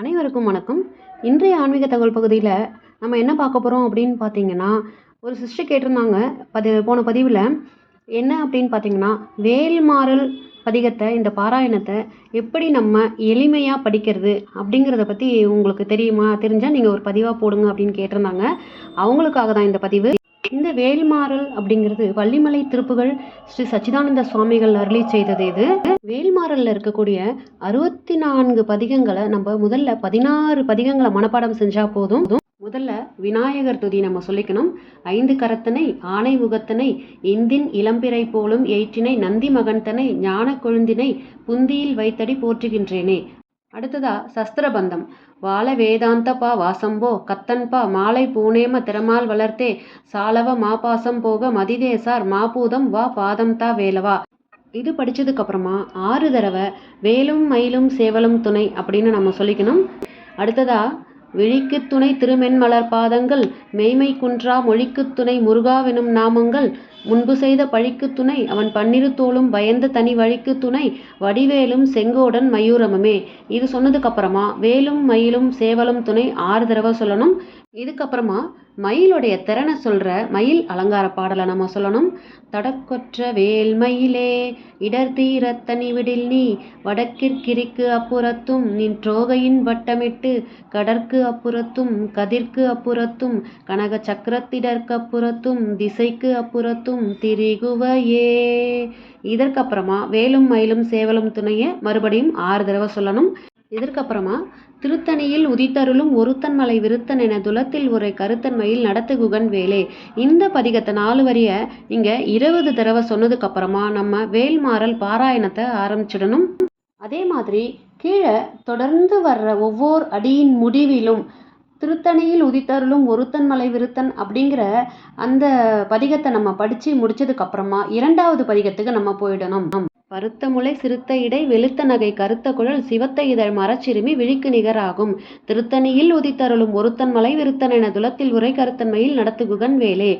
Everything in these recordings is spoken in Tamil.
அனைவருக்கும் வணக்கம். இன்றைய ஆன்மீக தகவல் பகுதியில் நம்ம என்ன பார்க்க போகிறோம் அப்படின்னு பார்த்தீங்கன்னா ஒரு சிஸ்டர் கேட்டிருந்தாங்க பதி போன பதிவில். என்ன அப்படின்னு பார்த்தீங்கன்னா வேல்மாறல் பதிகத்தை இந்த பாராயணத்தை எப்படி நம்ம எளிமையாக படிக்கிறது அப்படிங்கிறத பற்றி உங்களுக்கு தெரியுமா? தெரிஞ்சால் நீங்கள் ஒரு பதிவாக போடுங்க அப்படின்னு கேட்டிருந்தாங்க. அவங்களுக்காக தான் இந்த பதிவு. இந்த வேல்மாறல் அப்படிங்கிறது வள்ளிமலை திருப்புகள் ஸ்ரீ சச்சிதானந்த சுவாமிகள் அருளி செய்தது இது. வேல்மாறல்ல இருக்கக்கூடிய அறுபத்தி நான்கு பதிகங்களை நம்ம முதல்ல பதினாறு பதிகங்களை மனப்பாடம் செஞ்சா போதும். முதல்ல விநாயகர் துதி நம்ம சொல்லிக்கணும். ஐந்து கரத்தனை ஆனை முகத்தனை இந்தின் இளம்பிறை போலும் எயிற்றினை நந்தி மகன்தனை ஞான கொழுந்தினை புந்தியில் வைத்தடி போற்றுகின்றேனே. அடுத்ததா சஸ்திரபந்தம். வாழ வேதாந்தப்பா வாசம்போ கத்தன்பா மாலை பூனேம திறமால் வளர்த்தே சாலவ மாபாசம் போக மதிதேசார் மாபூதம் வா பாதம் தா வேலவா. இது படிச்சதுக்கு அப்புறமா ஆறு தடவை வேலும் மயிலும் சேவலும் துணை அப்படின்னு நம்ம சொல்லிக்கணும். அடுத்ததா விழிக்குத் துணை திருமென்மலர் பாதங்கள் மெய்மை குன்றா மொழிக்குத் துணை முருகாவெனும் நாமங்கள் முன்பு செய்த பழிக்குத் துணை அவன் பன்னிரு தோளும் பயந்த தனி வழிக்குத் துணை வடிவேலும் செங்கோடன் மயூரமுமே. இது சொன்னதுக்கப்புறமா வேலும் மயிலும் சேவலும் துணை ஆறு தடவை சொல்லணும். இதுக்கப்புறமா மயிலுடைய திறனை சொல்கிற மயில் அலங்கார பாடலை நம்ம சொல்லணும். தடக்கொற்ற வேல் மயிலே இடர் தீரத்தனி விடில் நீ வடக்கிற்கிரிக்கு அப்புறத்தும் நின் ட்ரோகையின் வட்டமிட்டு கடற்கு அப்புறத்தும் கதிர்க்கு அப்புறத்தும் கனக சக்கரத்திடற்கு அப்புறத்தும் திசைக்கு அப்புறத்தும் திரிகுவையே. இதற்கப்புறமா வேலும் மயிலும் சேவலும் துணைய மறுபடியும் ஆறு தடவை சொல்லணும். இதற்கப்புறமா திருத்தணியில் உதித்தருளும் ஒருத்தன் மலை விருத்தன் என துலத்தில் உரை கருத்தன்மையில் நடத்து குகன் வேலே. இந்த பதிகத்தை நாலு வரிய இங்க இருபது தடவை சொன்னதுக்கு அப்புறமா நம்ம வேல்மாறல் பாராயணத்தை ஆரம்பிச்சிடணும். அதே மாதிரி கீழே தொடர்ந்து வர்ற ஒவ்வொரு அடியின் முடிவிலும் திருத்தணியில் உதித்தருளும் ஒருத்தன் மலை விருத்தன் அப்படிங்கிற அந்த பதிகத்தை நம்ம படித்து முடிச்சதுக்கு அப்புறமா இரண்டாவது பதிகத்துக்கு நம்ம போயிடணும். பருத்த முளை சிறுத்த இடை வெளுத்த நகை கருத்த குழல் சிவத்த இதழ் மரச்சிறுமி விழிக்கு நிகராகும். திருத்தணியில் உதித்தருளும் ஒருத்தன் மலை விருத்தன் என துலத்தில் உரை கருத்தன்மையில் நடத்துகுகன் வேலே.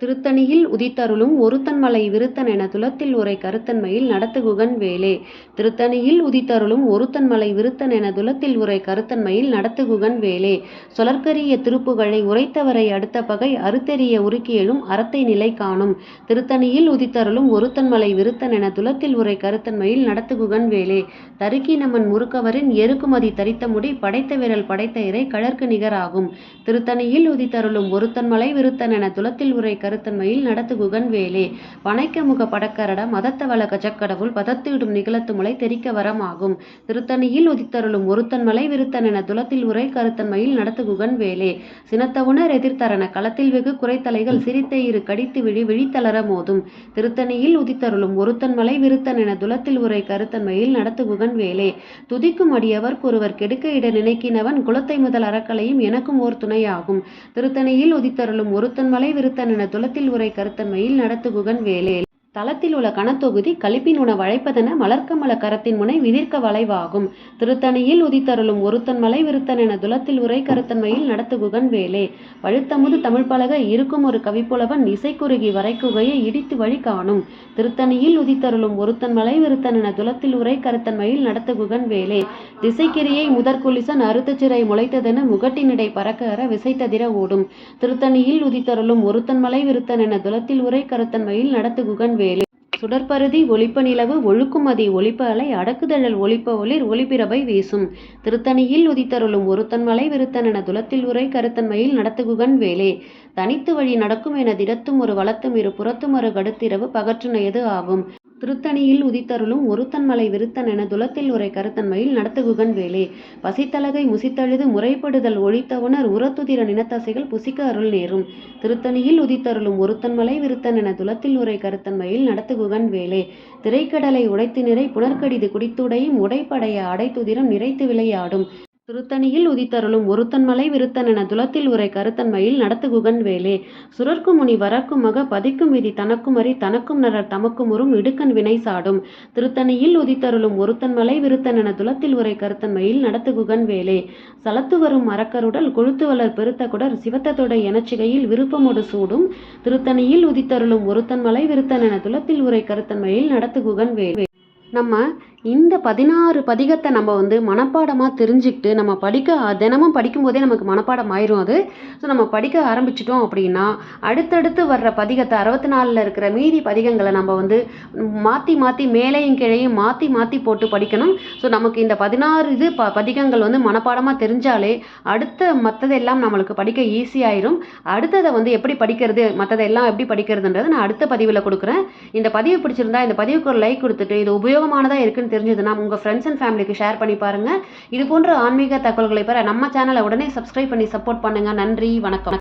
திருத்தணியில் உதித்தருளும் ஒருத்தன்மலை விருத்தன் என துலத்தில் உரை கருத்தன்மையில் நடத்துகுகன் வேலே. திருத்தணியில் உதித்தருளும் ஒருத்தன் மலை விருத்தன் என துலத்தில் உரை கருத்தன்மையில் நடத்துகுகன் வேலே. சொலற்கரிய திருப்புகழை உரைத்தவரை அடுத்த பகை அறுத்தெறிய உருக்கியலும் அறத்தை நிலை காணும். திருத்தணியில் உதித்தருளும் ஒருத்தன் மலை விருத்தன் என துலத்தில் உரை கருத்தன்மையில் நடத்துகுகன் வேலே. தருக்கினமன் முறுக்கவரின் எருக்குமதி தரித்த முடி படைத்த விரல் படைத்த இறை கழற்கு நிகராகும். திருத்தணியில் உதித்தருளும் ஒருத்தன் மலை விருத்தன் என துலத்தில் உரை கருத்தன்மையில் நடத்து வேலே பனைக்க முக படக்கரட மதத்தவள கஜக்கடவுள் பதத்திடும் நிகழத்து முளை தெரிக்க வரமாகும். திருத்தணியில் உதித்தருளும் ஒருத்தன் மலை விருத்தன் என துலத்தில் உரை கருத்தன்மையில் நடத்து குகன்வேலே. சினத்தவுணர் எதிர்த்தரன களத்தில் வெகு குறைத்தலைகள் சிரித்த இரு கடித்து விழி விழித்தளர மோதும். திருத்தணியில் உதித்தருளும் ஒருத்தன் மலை விருத்தன் என துலத்தில் உரை கருத்தன்மையில் நடத்து வேலே துதிக்கும் அடியவர் ஒருவர் கெடுக்க இட நினைக்கினவன் குலத்தை முதல் அறக்கலையும் எனக்கும் ஓர் துணையாகும். திருத்தணியில் உதித்தருளும் ஒருத்தன் மலை விருத்தன் உரை கருத்தன்மையில் நடத்துகுகன் வேலே. தளத்தில் உள்ள கணத்தொகுதி கழிப்பின் உண வளைப்பதென மலர்க்கமல கரத்தின் முனை விதிர்க்க வளைவாகும். திருத்தணியில் உதித்தருளும் ஒருத்தன் மலை விருத்தன் என துலத்தில் உரை கருத்தன்மையில் நடத்துகுகன் வேலே. வழுத்தமுது தமிழ் பழக இருக்கும் ஒரு கவிப்புலவன் இசைக்குறுகி வரைக்குகையை இடித்து வழி காணும். திருத்தணியில் உதித்தருளும் ஒருத்தன் மலை விருத்தன் என துலத்தில் உரை கருத்தன்மையில் நடத்துகுகன் வேலே. திசைக்கிரியை முதற்குலிசன் அறுத்த சிறை முளைத்ததென முகட்டினிடை பறக்க அற விசைத்ததிர ஓடும். திருத்தணியில் உதித்தருளும் ஒருத்தன் மலை விருத்தன் என துலத்தில் உரை கருத்தன்மையில் நடத்துகுகன் வேலே சுடற்பருதி ஒளிப்ப நிலவு ஒழுக்குமதி ஒளிப்ப அலை அடக்குதழல் ஒளிப்ப ஒளிர் ஒளிபிரபை வீசும். திருத்தணியில் உதித்தருளும் ஒருத்தன் மலை விருத்தன் என துலத்தில் உரை கருத்தன்மையில் நடத்துகுகன் வேலே. தனித்து வழி நடக்கும் என திடத்தும் ஒரு வளத்தும் இரு புறத்தும் ஒரு கடுத்திரவு பகற்றுணையது ஆகும். திருத்தணியில் உதித்தருளும் ஒருத்தன் மலை விருத்தன் என துலத்தில் உரை கருத்தன்மையில் நடத்துகுகன் வேலே. பசித்தலகை முசித்தழுது முறைப்படுதல் ஒழித்தவுணர் உரத்துதிர நினத்தசைகள் புசிக்க அருள் நேரும். திருத்தணியில் உதித்தருளும் ஒருத்தன் மலை விருத்தன் என துலத்தில் உரை கருத்தன்மையில் நடத்துகுகன் வேலே. திரைக்கடலை உடைத்து நிறை புனர்கடிது குடித்துடையும் உடைப்படைய அடைத்துதிரம் நிறைத்து விளையாடும். திருத்தணியில் உதித்தருளும் ஒருத்தன் மலை விருத்தனென துலத்தில் உரை கருத்தன்மையில் நடத்து குகன் வேலே. சுரர்க்கும் முனி வரக்கும் மக பதிக்கும் விதி தனக்கும் அறி தனக்கும் நரர் தமக்கும் உறும் இடுக்கண் வினை சாடும். திருத்தணியில் உதித்தருளும் ஒருத்தன் மலை விருத்தன் என துலத்தில் உரை கருத்தன்மையில் நடத்து குகன் வேலே. சலத்து வரும் மரக்கருடல் கொழுத்து வளர் பெருத்த குடர் சிவத்ததொடை எனச்சிகையில் விருப்பமோடு சூடும். திருத்தணியில் உதித்தருளும் ஒருத்தன் மலை விருத்தனென துலத்தில் உரை கருத்தன்மையில் நடத்து குகன் வேலே. நம்ம இந்த பதினாறு பதிகத்தை நம்ம வந்து மனப்பாடமாக தெரிஞ்சுக்கிட்டு நம்ம படிக்க தினமும் படிக்கும்போதே நமக்கு மனப்பாடம் ஆயிரும் அது. ஸோ நம்ம படிக்க ஆரம்பிச்சிட்டோம் அப்படின்னா அடுத்தடுத்து வர்ற பதிகத்தை அறுபத்தி நாலில் இருக்கிற மீதி பதிகங்களை நம்ம வந்து மாற்றி மாற்றி மேலேயும் கீழையும் மாற்றி மாற்றி போட்டு படிக்கணும். ஸோ நமக்கு இந்த பதினாறு இது ப பதிகங்கள் வந்து மனப்பாடமாக தெரிஞ்சாலே அடுத்த மற்றதெல்லாம் நம்மளுக்கு படிக்க ஈஸியாயிரும் அடுத்ததை வந்து எப்படி படிக்கிறது மற்றதெல்லாம் எப்படி படிக்கிறதுன்றது நான் அடுத்த பதிவில் கொடுக்குறேன். இந்த பதிவு பிடிச்சிருந்தா இந்த பதிவுக்கு ஒரு லைக் கொடுத்துட்டு இது உபயோகமானதாக இருக்குன்னு தெரிஞ்சதுன்னா உங்கள் ஃப்ரெண்ட்ஸ் அண்ட் ஃபேமிலிக்கு ஷேர் பண்ணி பாருங்கள் இது போன்ற ஆன்மீக தகவல்களை பெற நம்ம சேனலை உடனே சப்ஸ்கிரைப் பண்ணி சப்போர்ட் பண்ணுங்கள் நன்றி வணக்கம்.